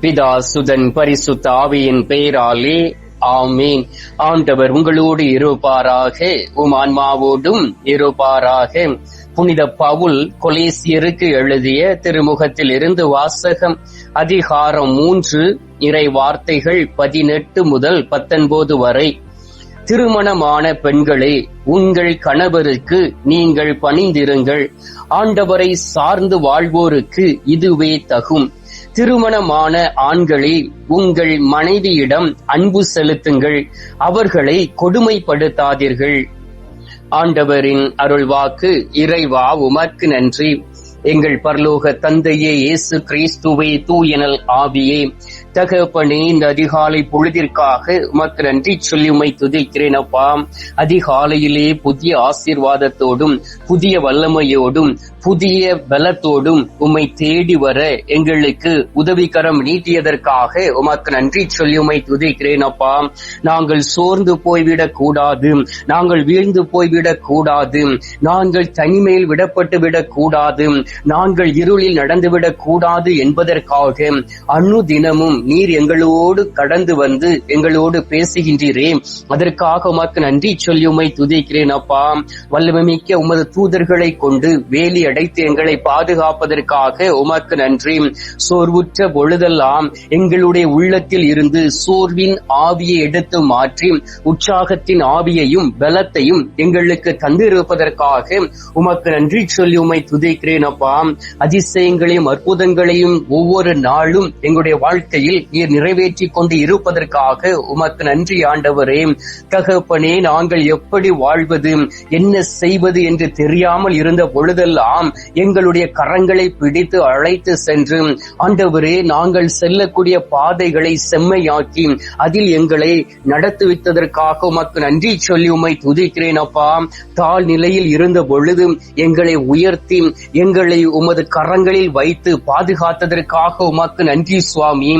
பிதா சுதன் பரிசுத்த ஆவியின் பெயராலே ஆமீன். ஆண்டவர் உங்களோடு இருப்பாராக உம் ஆன்மாவோடும் இருப்பாராக. புனித பவுல் கொலேசியருக்கு எழுதிய திருமுகத்தில் இருந்து வாசகம் அதிகாரம் மூன்று இறை வார்த்தைகள் பதினெட்டு முதல் பத்தொன்பது வரை. திருமணமான பெண்களே உங்கள் கணவருக்கு நீங்கள் பணிந்திருங்கள். ஆண்டவரை சார்ந்து வாழ்வோருக்கு இதுவே தகும். திருமணமான ஆண்களே உங்கள் மனைவியிடம் அன்பு செலுத்துங்கள். அவர்களை கொடுமைப்படுத்தாதீர்கள். ஆண்டவரின் அருள்வாக்கு இறைவா உமக்கு நன்றி. எங்கள் பரலோக தந்தையே இயேசு கிறிஸ்துவே தூயனல் ஆவியே. தகப்பனே இந்த அதிகாலை பொழுதிற்காக உமக்கு நன்றி சொல்லி உமை துதிக்கிறேன் அப்பா. அதிகாலையிலே புதிய ஆசீர்வாதத்தோடும் புதிய வல்லமையோடும் புதிய பலத்தோடும் உம்மை தேடி வர எங்களுக்கு உதவிகரம் நீட்டியதற்காக உமக்கு நன்றி சொல்லி உமை துதிக்கிறேன் அப்பா. நாங்கள் சோர்ந்து போய்விடக் கூடாது நாங்கள் வீழ்ந்து போய்விடக் கூடாது நாங்கள் தனிமையில் விடப்பட்டு விடக் கூடாது நாங்கள் இருளில் நடந்துவிடக் கூடாது என்பதற்காக அணு தினமும் நீர் எங்களோடு கடந்து வந்து எங்களோடு பேசுகின்றீரே அதற்காக உமக்கு நன்றி சொல்லி உமை துதிக்கிறேன் அப்பா. வல்லமைமிக்க உமது தூதர்களை கொண்டு வேலி அடைத்து எங்களை பாதுகாப்பதற்காக உமக்கு நன்றி. சோர்வுற்ற பொழுதெல்லாம் எங்களுடைய உள்ளத்தில் இருந்து சோர்வின் ஆவியை எடுத்து மாற்றி உற்சாகத்தின் ஆவியையும் பலத்தையும் எங்களுக்கு தந்திருப்பதற்காக உமக்கு நன்றி சொல்லி உமை துதிக்கிறேன் அப்பா. அதிசயங்களையும் அற்புதங்களையும் ஒவ்வொரு நாளும் எங்களுடைய வாழ்க்கையில் நீர் நிறைவேற்றி கொண்டு இருப்பதற்காக உமக்கு நன்றி ஆண்டவரே. தகப்பனே நாங்கள் எப்படி வாழ்வது என்ன செய்வது என்று தெரியாமல் இருந்த பொழுதெல்லாம் எங்களுடைய கரங்களை பிடித்து அழைத்து சென்று ஆண்டவரே நாங்கள் செல்லக்கூடிய பாதைகளை செம்மையாக்கி அதில் எங்களை நடத்துவித்ததற்காக உமக்கு நன்றி சொல்லி உமை துதிக்கிறேன் அப்பா. தாழ் நிலையில் இருந்த பொழுது எங்களை உயர்த்தி எங்களை உமது கரங்களில் வைத்து பாதுகாத்ததற்காக உமக்கு நன்றி சுவாமி.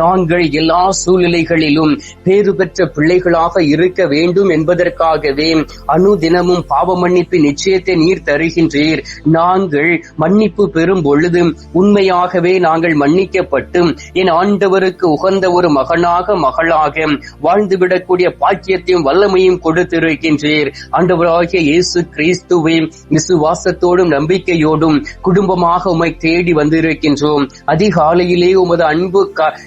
நாங்கள் எல்லா சூழ்நிலைகளிலும் பேறு பெற்ற பிள்ளைகளாக இருக்க வேண்டும் என்பதற்காகவே அணு தினமும் பாவ மன்னிப்பு நிச்சயத்தை நீர் தருகின்றீர். நாங்கள் மன்னிப்பு பெறும் பொழுது உண்மையாகவே நாங்கள் மன்னிக்கப்பட்டு என் ஆண்டவருக்கு உகந்த ஒரு மகனாக மகளாக வாழ்ந்துவிடக்கூடிய பாக்கியத்தையும் வல்லமையும் கொடுத்திருக்கின்றீர். ஆண்டவராகிய இயேசு கிறிஸ்துவை விசுவாசத்தோடும் நம்பிக்கையோடும் குடும்பமாக உமை தேடி வந்திருக்கின்றோம். அதிகாலையிலே உமது அன்பு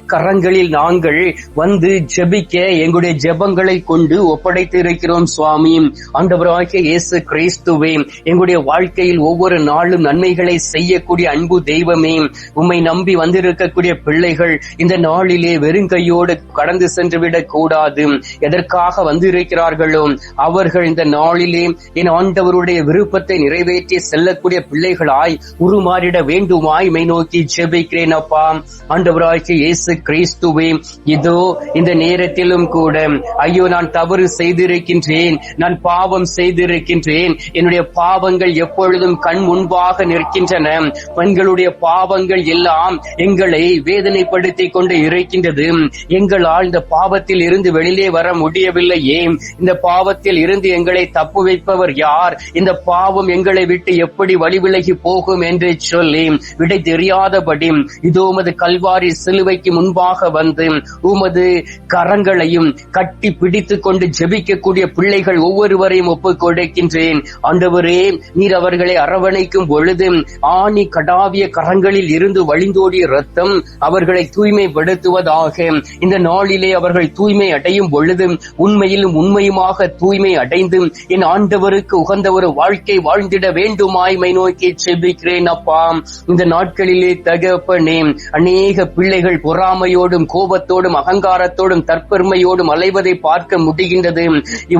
கரங்களில் நாங்கள் வந்து ஜெபிக்க எங்களுடைய ஜெபங்களை கொண்டு ஒப்படைத்து இருக்கிறோம் சுவாமி. ஆண்டவராகிய இயேசு கிறிஸ்துவே எங்களுடைய வாழ்க்கையில் ஒவ்வொரு நாளும் நன்மைகளை செய்யக்கூடிய அன்பு தெய்வமே உம்மை நம்பி வந்திருக்கக்கூடிய பிள்ளைகள் இந்த நாளிலே வெறுங்கையோடு கடந்து சென்று விடக் கூடாது. எதற்காக வந்திருக்கிறார்களோ அவர்கள் இந்த நாளிலே என் ஆண்டவருடைய விருப்பத்தை நிறைவேற்றி செல்லக்கூடிய பிள்ளைகளாய் உருமாறிட வேண்டுமாய் மை நோக்கி ஜெபிக்கிறேன் அப்பா. ஆண்டவராகிய இயேசு இயேசு கிறிஸ்துவே இதோ இந்த நேரத்திலும் கூட ஐயோ நான் தவறு செய்திருக்கின்றேன் நான் பாவம் செய்திருக்கின்றேன் என்னுடைய பாவங்கள் எப்பொழுதும் கண் முன்பாக நிற்கின்றன பெண்களுடைய பாவங்கள் எல்லாம் எங்களை வேதனைப்படுத்தி கொண்டு இருக்கின்றது எங்களால் இந்த பாவத்தில் இருந்து வெளியிலே வர முடியவில்லையே இந்த பாவத்தில் இருந்து எங்களை தப்பு வைப்பவர் யார் இந்த பாவம் எங்களை விட்டு எப்படி வழிவிலகி போகும் என்று சொல்லி விடை தெரியாதபடி இதோ உமது கல்வாரி சிலுவைக்கு முன்பாக வந்து உமது கரங்களையும் கட்டி பிடித்துக் கொண்டு ஜெபிக்கக்கூடிய பிள்ளைகள் ஒவ்வொருவரையும் ஒப்புக் கொடுக்கின்றேன் ஆண்டவரே நீர் அவர்களை அரவணைக்கும் பொழுது ஆணி கடாவிய கரங்களில் இருந்து வழிந்தோடிய ரத்தம் அவர்களை தூய்மைப்படுத்துவதாக. இந்த நாளிலே அவர்கள் தூய்மை அடையும் பொழுது உண்மையிலும் உண்மையுமாக தூய்மை அடைந்து என் ஆண்டவருக்கு உகந்த ஒரு வாழ்க்கை வாழ்ந்திட வேண்டுமாய்மை நோக்கி செபிக்கிறேன் அப்பா. இந்த நாட்களிலே தகப்பனே அநேக பிள்ளைகள் பொறா பொறாமையோடும் கோபத்தோடும் அகங்காரத்தோடும் தற்பெருமையோடும் அலைவதை பார்க்க முடிகின்றது.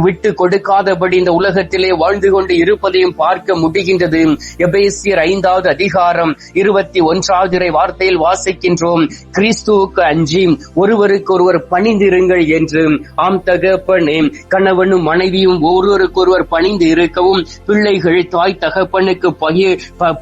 விட்டு கொடுக்காதபடி இந்த உலகத்திலே வாழ்ந்து கொண்டு இருப்பதையும் பார்க்க முடிகின்றது. எபேசியர் ஐந்தாவது அதிகாரம் இருபத்தி ஒன்றாவது வார்த்தையில் வாசிக்கின்றோம். கிறிஸ்துவுக்கு அஞ்சி ஒருவருக்கு ஒருவர் பணிந்திருங்கள் என்று. ஆம் தகப்பனே கணவனும் மனைவியும் ஒருவருக்கொருவர் பணிந்து இருக்கவும் பிள்ளைகள் தாய் தகப்பனுக்கு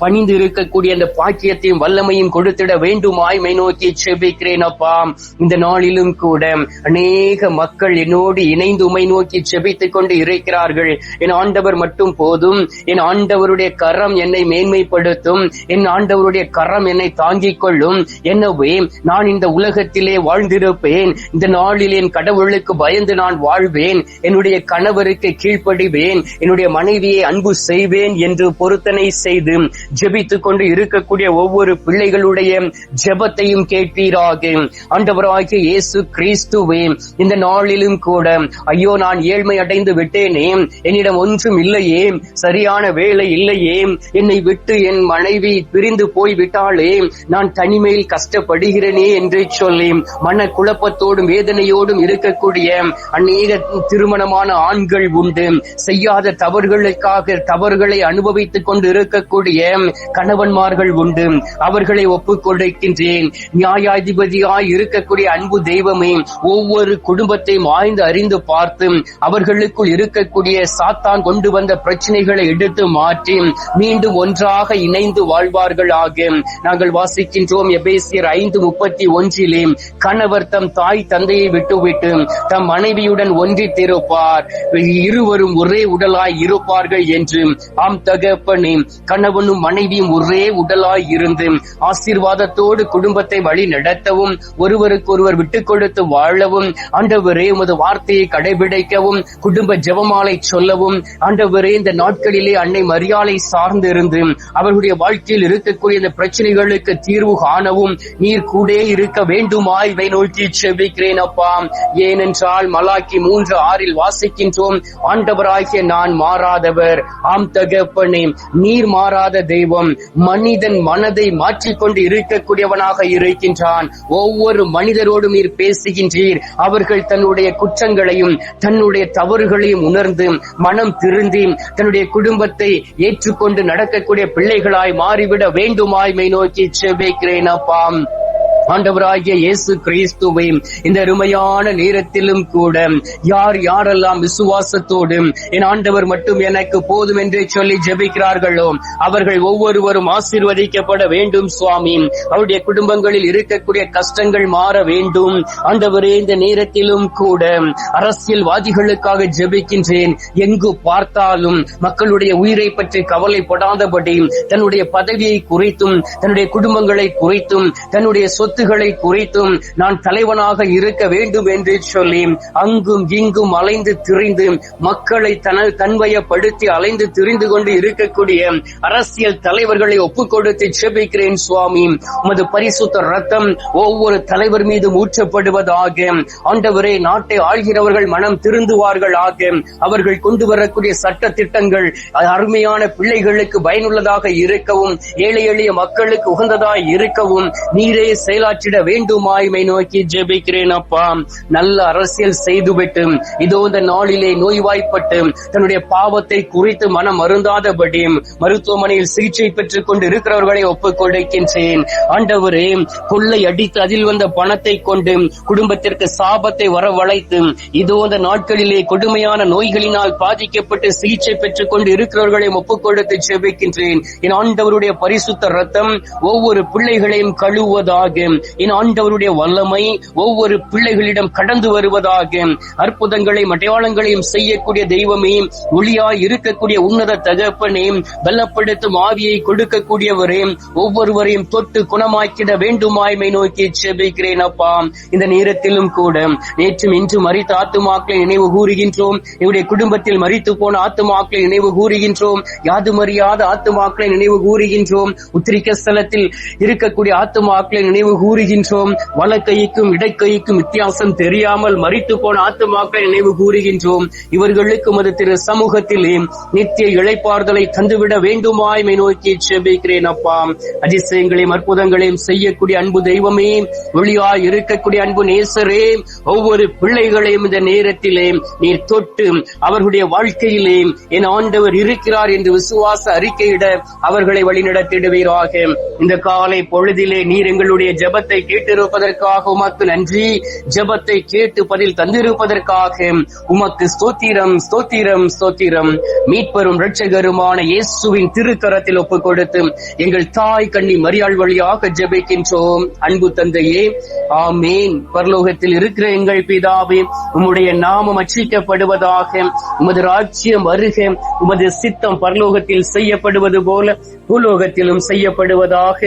பணிந்து இருக்கக்கூடிய அந்த பாக்கியத்தையும் வல்லமையும் கொடுத்திட வேண்டுமாய் மை நோக்கி செபிக்கிறேன். செபிக்கிறேன் அப்பா இந்த நாளிலும் கூட அநேக மக்கள் என்னோடு இணைந்து உமை நோக்கி செபித்துக் கொண்டு இருக்கிறார்கள் என் ஆண்டவர் மட்டும் போதும். என் ஆண்டவருடைய கரம் என்னை மேன்மைப்படுத்தும். என் ஆண்டவருடைய கரம் என்னை தாங்கிக் கொள்ளும். எனவே நான் இந்த உலகத்திலே வாழ்ந்திருப்பேன். இந்த நாளில் என் கடவுளுக்கு பயந்து நான் வாழ்வேன். என்னுடைய கணவருக்கு கீழ்ப்படிவேன். என்னுடைய மனைவியை அன்பு செய்வேன் என்று பொருத்தனை செய்து ஜெபித்துக் கொண்டு இருக்கக்கூடிய ஒவ்வொரு பிள்ளைகளுடைய ஜெபத்தையும் கேட்பீராக. ஆண்டவராகிய இயேசு கிறிஸ்துவே இந்த நாளிலும் கூட ஐயோ நான் ஏழ்மை அடைந்து விட்டேனே என்னிடம் ஒன்றும் இல்லையே சரியான வேலை இல்லையே என்னை விட்டு என் மனைவி பிரிந்து போய் விட்டாலே நான் தனிமையில் கஷ்டப்படுகிறேனே என்று சொல்லி மன குழப்பத்தோடும் வேதனையோடும் இருக்கக்கூடிய அநேக திருமணமான ஆண்கள் உண்டு. செய்யாத தவறுகளுக்காக தவறுகளை அனுபவித்துக் கொண்டு இருக்கக்கூடிய கணவன்மார்கள் உண்டு. அவர்களை ஒப்புக் கொடுக்கின்றேன் நியாயாதிபதியாய் இருக்கக்கூடிய அன்பு தெய்வமே ஒவ்வொரு குடும்பத்தையும் ஆய்ந்து அறிந்து பார்த்து அவர்களுக்குள் இருக்கக்கூடிய சாத்தான் கொண்டு வந்த பிரச்சனைகளை எடுத்து மாற்றி மீண்டும் ஒன்றாக இணைந்து வாழ்வார்கள் ஆக நாங்கள் வாசிக்கின்றோம் எபேசியர் ஐந்து முப்பத்தி ஒன்றிலே கணவர் தம் தாய் தந்தையை விட்டுவிட்டு தம் மனைவியுடன் ஒன்றித்திருப்பார். இருவரும் ஒரே உடலாய் இருப்பார்கள் என்று ஆம் தகப்பனே கணவனும் மனைவியும் ஒரே உடலாய் இருந்து ஆசீர்வாதத்தோடு குடும்பத்தை வழி நடத்தவும் ஒருவருக்கொருவர் விட்டுக் கொடுத்து வாழவும் ஆண்டவரே உமது வார்த்தையை கடைபிடிக்கவும் குடும்ப ஜெபமாலை சொல்லவும் ஆண்டவரே இந்த நாட்களிலே அன்னை மரியாதை சார்ந்து இருந்து அவர்களுடைய வாழ்க்கையில் இருக்கக்கூடிய இந்த பிரச்சனைகளுக்கு தீர்வு காணவும் நீர் கூட இருக்க வேண்டுமாய் இவை நோக்கி செவிக்கிறேன் அப்பா. ஏனென்றால் மலாக்கி மூன்று ஆறில் வாசிக்கின்றோம் ஆண்டவராகிய நான் மாறாதவர் ஆம் தகப்பனே நீர் மாறாத தெய்வம் மனிதன் மனதை மாற்றிக்கொண்டு இருக்கக்கூடியவனாக இருக்கின்றான். ஒவ்வொரு மனிதரோடும் நீர் பேசுகின்றீர். அவர்கள் தன்னுடைய குற்றங்களையும் தன்னுடைய தவறுகளையும் உணர்ந்து மனம் திருந்தி தன்னுடைய குடும்பத்தை ஏற்றுக்கொண்டு நடக்கக்கூடிய பிள்ளைகளாய் மாறிவிட வேண்டுமாய் மை நோக்கி செபிக்கிறேன் அப்பாம் ஆண்டவராகிய இயேசு கிறிஸ்துவை இந்த அருமையான நேரத்திலும் கூட யார் யாரெல்லாம் விசுவாசத்தோடும் என் ஆண்டவர் மட்டும் எனக்கு போதும் என்று சொல்லி ஜெபிக்கிறார்களோ அவர்கள் ஒவ்வொருவரும் ஆசீர்வதிக்கப்பட வேண்டும் சுவாமி. அவருடைய குடும்பங்களில் இருக்கக்கூடிய கஷ்டங்கள் மாற வேண்டும். ஆண்டவரே இந்த நேரத்திலும் கூட அரசியல்வாதிகளுக்காக ஜெபிக்கின்றேன். எங்கு பார்த்தாலும் மக்களுடைய உயிரை பற்றி கவலைப்படாதபடி தன்னுடைய பதவியை குறித்தும் தன்னுடைய குடும்பங்களை குறித்தும் தன்னுடைய சொத்து கருத்துக்களை குறித்தும் நான் தலைவனாக இருக்க வேண்டும் என்று சொல்லி அங்கும் இங்கும் அலைந்து திரிந்து மக்களை தன தன்வயப்படுத்தி அலைந்து திரிந்து கொண்டு இருக்கக்கூடிய அரசியல் தலைவர்களை ஒப்புக்கொடுத்து செபிக்கிறேன் சுவாமி. உமது பரிசுத்த ரத்தம் ஒவ்வொரு தலைவர் மீது ஊற்றப்படுவதாக. ஆண்டவரே நாட்டை ஆள்கிறவர்கள் மனம் திருந்துவார்கள் ஆக அவர்கள் கொண்டு வரக்கூடிய சட்ட திட்டங்கள் அருமையான பிள்ளைகளுக்கு பயனுள்ளதாக இருக்கவும் ஏழை எளிய மக்களுக்கு உகந்ததாக இருக்கவும் நீரே செயலாற்றிட வேண்டுமாய்மை நோக்கி ஜெபிக்கிறேன் அப்பா. நல்ல அரசியல் செய்துவிட்டு இதோ இந்த நாளிலே நோய்வாய்ப்பட்டு தன்னுடைய பாவத்தை குறித்து மனம் அருந்தாதபடி மருத்துவமனையில் சிகிச்சை பெற்றுக் கொண்டு இருக்கிறவர்களை ஒப்புக் கொடுக்கின்றேன். ஆண்டவரே கொள்ளை அடித்து அதில் வந்த பணத்தை கொண்டு குடும்பத்திற்கு சாபத்தை வரவழைத்து இதோ இந்த நாட்களிலே கொடுமையான நோய்களினால் பாதிக்கப்பட்டு சிகிச்சை பெற்றுக் கொண்டு இருக்கிறவர்களை ஒப்புக் கொடுத்து செபிக்கின்றேன் என் ஆண்டவருடைய பரிசுத்த ரத்தம் ஒவ்வொரு பிள்ளைகளையும் கழுவுவதாக என் ஆண்டவருடைய வல்லமை ஒவ்வொரு பிள்ளைகளிடம் கடந்து வருவதாக அற்புதங்களையும் அடையாளங்களையும் செய்யக்கூடிய தெய்வமே ஒளியாய் இருக்கக்கூடிய உன்னத தகப்பனே பலப்படுத்தும் ஆவியை கொடுக்கக்கூடியவரே ஒவ்வொருவரையும் தொட்டு குணமாக்கிட வேண்டுமாய்மை நோக்கி செபிக்கிறேன் அப்பா. இந்த நேரத்திலும் கூட நேற்றும் இன்றும் மறித்த ஆத்துமாக்களை நினைவு கூறுகின்றோம். இவருடைய குடும்பத்தில் மறித்து போன ஆத்துமாக்களை நினைவு கூறுகின்றோம். யாதுமறியாத ஆத்துமாக்களை நினைவு கூறுகின்றோம். உத்திரிக்க ஸ்தலத்தில் இருக்கக்கூடிய ஆத்துமாக்களை நினைவு கூறுகின்றோம். வலக்கைக்கும் இடக்கைக்கும் வித்தியாசம் தெரியாமல் மறித்து போன ஆத்துமாக்களை நினைவு கூறுகின்றோம். இவர்களுக்கு மது திரு சமூகத்திலே நித்திய இழைப்பார்தலை தந்துவிட வேண்டுமாய்மை நோக்கி செபிக்கிறேன் அப்பா. அதிசயங்களையும் அற்புதங்களையும் செய்யக்கூடிய அன்பு தெய்வமே ஒளியாய் இருக்கக்கூடிய அன்பு நேசரே ஒவ்வொரு பிள்ளைகளையும் இந்த நேரத்திலே நீர் தொட்டு அவர்களுடைய வாழ்க்கையிலே என் ஆண்டவர் இருக்கிறார் என்று விசுவாச அறிக்கையிட அவர்களை வழிநடத்திடுவீராக. இந்த காலை பொழுதிலே நீர் எங்களுடைய ஜபத்தை கேட்டிருப்பதற்காக உமக்கு நன்றி. ஜபத்தை கேட்டு பதில் தந்திருப்பதற்காக உமக்கு ஸ்தோத்திரம் ஸ்தோத்திரம் ஸ்தோத்திரம். மீட்பெரும் ரட்சகருமான இயேசுவின் திருக்கரத்தில் ஒப்புக் கொடுத்து எங்கள் தாய் கண்ணி மரியாள் வழியாக ஜபிக்கின்றோம். அன்பு தந்தையே ஆமேன். பரலோகத்தில் இருக்கிற எங்கள் பிதாவே உம்முடைய நாமம் அச்சிக்கப்படுவதாக உமது ராஜ்யம் வருக உமது சித்தம் பரலோகத்தில் செய்யப்படுவது போல பூலோகத்திலும் செய்யப்படுவதாக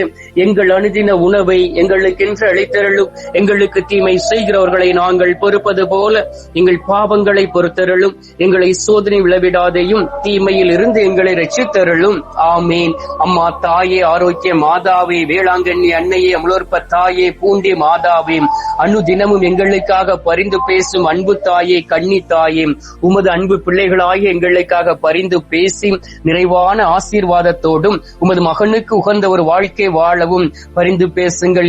எங்கள் அணுதின உணவை எங்கள் எங்களுக்கென்று அழைத்தருளும். எங்களுக்கு தீமை செய்கிறவர்களை நாங்கள் பொறுப்பது போல எங்கள் பாவங்களை பொறுத்தருளும். எங்களை சோதனை விளவிடாதையும் தீமையில் இருந்து எங்களை ரட்சித்தருளும். ஆமேன். அம்மா தாயே ஆரோக்கிய மாதாவே வேளாங்கண்ணி அன்னையே அமலோற்ப தாயே பூண்டி மாதாவே அனுதினமும் எங்களுக்காக பரிந்து பேசும் அன்பு தாயே கன்னி தாயே உமது அன்பு பிள்ளைகளாகிய எங்களுக்காக பரிந்து பேசி நிறைவான ஆசீர்வாதத்தோடும் உமது மகனுக்கு உகந்த ஒரு வாழ்க்கை வாழவும் பரிந்து பேசுங்கள்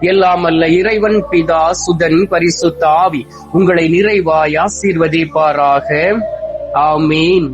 எல்லாம் அல்ல இறைவன் பிதா சுதன் பரிசுத்த ஆவி. உங்களை நிறைவாய் ஆசீர்வதிப்பாராக. ஆமீன்.